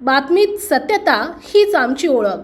बातमीत सत्यता हीच आमची ओळख.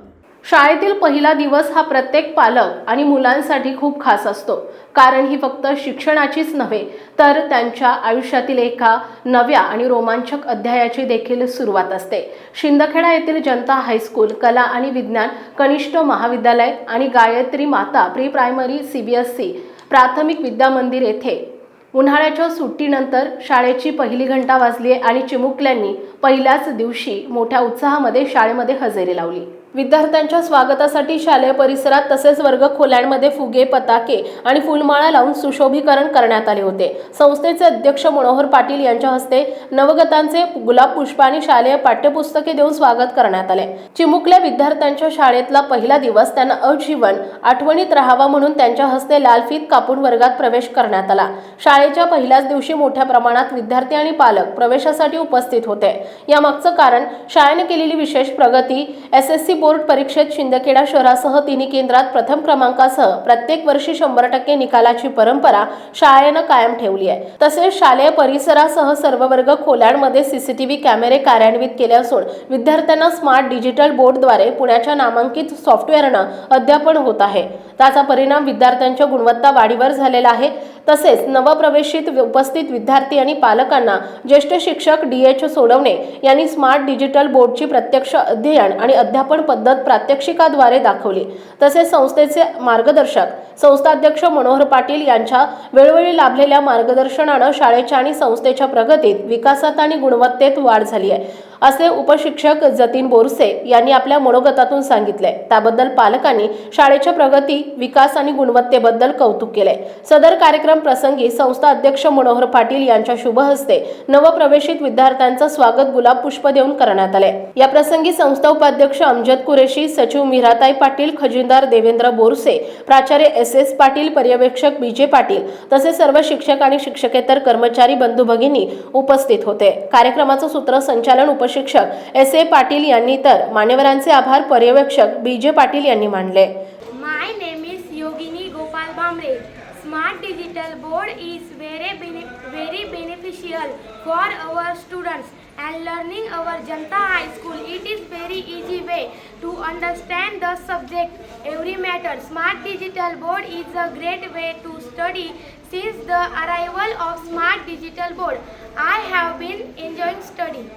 शाळेतील पहिला दिवस हा प्रत्येक पालक आणि मुलांसाठी खूप खास असतो. कारण ही फक्त शिक्षणाचीच नव्हे तर त्यांच्या आयुष्यातील एका नव्या आणि रोमांचक अध्यायाची देखील सुरुवात असते. शिंदखेडा येथील जनता हायस्कूल कला आणि विज्ञान कनिष्ठ महाविद्यालय आणि Gayatri Mata pre primary C B S C प्राथमिक विद्या मंदिर येथे. उन्हाळ्याच्या सुट्टीनंतर शाळेची पहिली घंटा वाजली आहे आणि चिमुकल्यांनी पहिल्याच दिवशी मोठ्या उत्साहामध्ये शाळेमध्ये हजेरी लावली. विद्यार्थ्यांच्या स्वागतासाठी शालेय परिसरात तसेच वर्ग खोल्यांमध्ये फुगे पताके आणि फुलमाळा लावून सुशोभीकरण करण्यात आले होते. संस्थेचे अध्यक्ष मनोहर पाटील यांच्या हस्ते नवगतांचे गुलाब पुष्प आणि शालेय पाठ्यपुस्तके देऊन स्वागत करण्यात आले. चिमुकल्या विद्यार्थ्यांच्या शाळेतला पहिला दिवस त्यांना अजीवन आठवणीत राहावा म्हणून त्यांच्या हस्ते लालफीत कापून वर्गात प्रवेश करण्यात आला. शाळेच्या पहिल्याच दिवशी मोठ्या प्रमाणात विद्यार्थी आणि पालक प्रवेशासाठी उपस्थित होते. यामागचं कारण शाळेने केलेली विशेष प्रगती एस एस सी बोर्ड परीक्षेत शिंदखेडा शहरासह तिन्ही केंद्रात प्रथम क्रमांकासह प्रत्येक वर्षी शंभर टक्के निकालाची परंपरा शाळेनं कायम ठेवली आहे. तसेच शालेय परिसरासह सर्व वर्ग खोल्यांमध्ये सीसीटीव्ही कॅमेरे कार्यान्वित केले असून विद्यार्थ्यांना स्मार्ट डिजिटल बोर्डद्वारे पुण्याच्या नामांकित सॉफ्टवेअरनं अध्यापन होत आहे. त्याचा परिणाम विद्यार्थ्यांच्या गुणवत्ता वाढीवर झालेला आहे. तसेच नवप्रवेशित उपस्थित विद्यार्थी आणि पालकांना ज्येष्ठ शिक्षक डी एच सोडवणे यांनी स्मार्ट डिजिटल बोर्डची प्रत्यक्ष अध्ययन आणि अध्यापन पद्धत प्रात्यक्षिकाद्वारे दाखवली. तसेच संस्थेचे मार्गदर्शक संस्थाध्यक्ष मनोहर पाटील यांच्या वेळोवेळी लाभलेल्या मार्गदर्शनानं शाळेच्या आणि संस्थेच्या प्रगतीत विकासात आणि गुणवत्तेत वाढ झाली आहे. असे उपशिक्षक जतीन बोरसे यांनी आपल्या मनोगतातून सांगितले. त्याबद्दल पालकांनी शाळेच्या प्रगती विकास आणि गुणवत्तेबद्दल कौतुक केले. सदर कार्यक्रम प्रसंगी संस्था अध्यक्ष मनोहर पाटील यांच्या शुभ हस्ते नवप्रवेशित विद्यार्थ्यांचं स्वागत गुलाब पुष्प देऊन करण्यात आले. या प्रसंगी संस्था उपाध्यक्ष अमजद कुरेशी सचिव मिराताई पाटील खजिनदार देवेंद्र बोरसे प्राचार्य एस एस पाटील पर्यवेक्षक बी जे पाटील तसेच सर्व शिक्षक आणि शिक्षकेतर कर्मचारी बंधू भगिनी उपस्थित होते. कार्यक्रमाचं सूत्रसंचालन उपशिक्षक एस ए पाटील यांनी तर मान्यवरांचे आभार पर्यवेक्षक बी जे पाटील यांनी मानले. My name is Yogini Gopal Bhambare smart digital board is very very beneficial for our students and learning our Janata high school it is very easy way to understand the subject every matter smart digital board is a great way to study since the arrival of smart digital board I have been enjoying study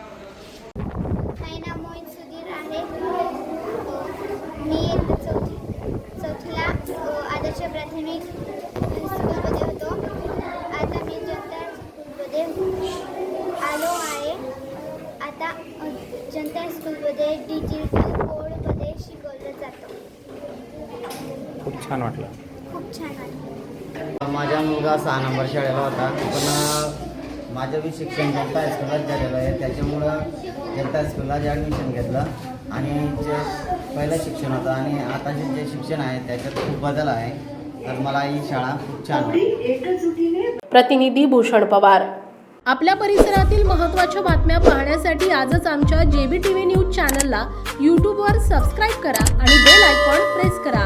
प्राथमिक स्कूलमध्ये होतो. आता मी जनता स्कूलमध्ये आलो आहे. आता जनता स्कूलमध्ये digital बोर्डमध्ये शिकवलं जातं. खूप छान वाटलं. खूप छान वाटतं माझा मुलगा सहा नंबर शाळेला होता. पण माझं बी शिक्षण जनता हायस्कूललाच झालेलं आहे. त्याच्यामुळं जनता हायस्कूललाच ॲडमिशन घेतलं आणि जे पहिलं शिक्षण होतं आणि आताचे जे शिक्षण आहे त्याच्यात खूप बदल आहे. तर मला ही शाळा खूप छान वाटते प्रतिनिधी भूषण पवार. आपल्या परिसरातील महत्त्वाच्या बातम्या पाहण्यासाठी आजच आमच्या जेबी टी व्ही न्यूज चॅनलला यूट्यूबवर सबस्क्राईब करा आणि बेल आयकॉन प्रेस करा.